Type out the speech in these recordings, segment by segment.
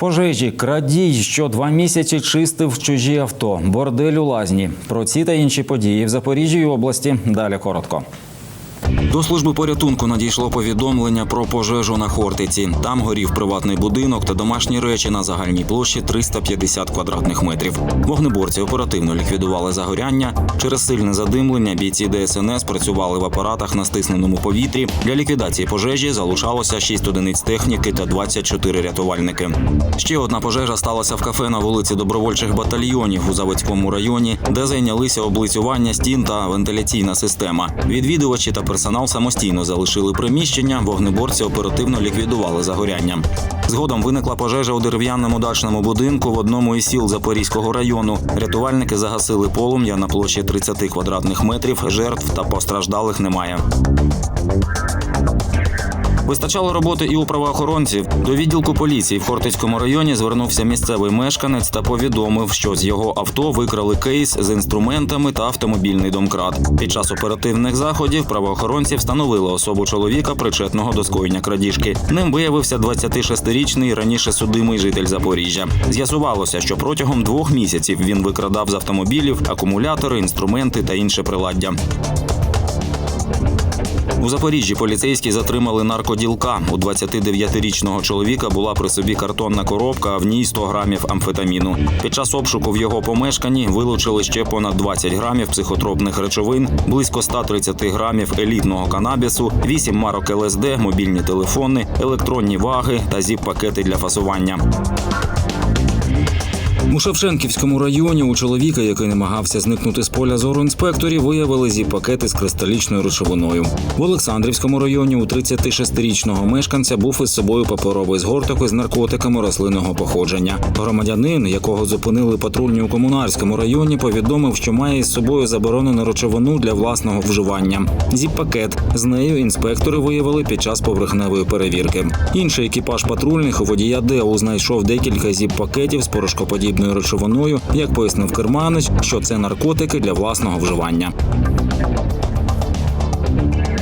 Пожежі, крадій, що два місяці чистив чужі авто, бордель у лазні. Про ці та інші події в Запоріжжі і області. Далі коротко. До служби порятунку надійшло повідомлення про пожежу на Хортиці. Там горів приватний будинок та домашні речі на загальній площі 350 квадратних метрів. Вогнеборці оперативно ліквідували загоряння. Через сильне задимлення бійці ДСНС працювали в апаратах на стисненому повітрі. Для ліквідації пожежі залучалося 6 одиниць техніки та 24 рятувальники. Ще одна пожежа сталася в кафе на вулиці добровольчих батальйонів у Заводському районі, де зайнялися облицювання стін та вентиляційна система. Відвідувачі та персонал самостійно залишили приміщення. Вогнеборці оперативно ліквідували загоряння. Згодом виникла пожежа у дерев'яному дачному будинку в одному із сіл Запорізького району. Рятувальники загасили полум'я на площі 30 квадратних метрів. Жертв та постраждалих немає. Вистачало роботи і у правоохоронців. До відділку поліції в Хортицькому районі звернувся місцевий мешканець та повідомив, що з його авто викрали кейс з інструментами та автомобільний домкрат. Під час оперативних заходів правоохоронці встановили особу чоловіка, причетного до скоєння крадіжки. Ним виявився 26-річний раніше судимий житель Запоріжжя. З'ясувалося, що протягом двох місяців він викрадав з автомобілів акумулятори, інструменти та інше приладдя. У Запоріжжі поліцейські затримали наркоділка. У 29-річного чоловіка була при собі картонна коробка, а в ній 100 грамів амфетаміну. Під час обшуку в його помешканні вилучили ще понад 20 грамів психотропних речовин, близько 130 грамів елітного канабісу, 8 марок ЛСД, мобільні телефони, електронні ваги та зіп-пакети для фасування. У Шевченківському районі у чоловіка, який намагався зникнути з поля зору інспекторів, виявили зі пакети з кристалічною речовиною. В Олександрівському районі у 36-річного мешканця був із собою паперовий згорток із наркотиками рослинного походження. Громадянин, якого зупинили патрульні у комунарському районі, повідомив, що має із собою заборонену речовину для власного вживання. Зіп-пакет з нею інспектори виявили під час поверхневої перевірки. Інший екіпаж патрульних у водія ДЕУ знайшов декілька зіп-пакетів з порошкоподібною речовиною, як пояснив керманич, що це наркотики для власного вживання.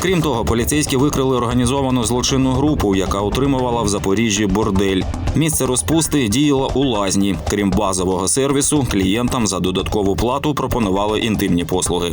Крім того, поліцейські викрили організовану злочинну групу, яка утримувала в Запоріжжі бордель. Місце розпусти діяло у лазні. Крім базового сервісу, клієнтам за додаткову плату пропонували інтимні послуги.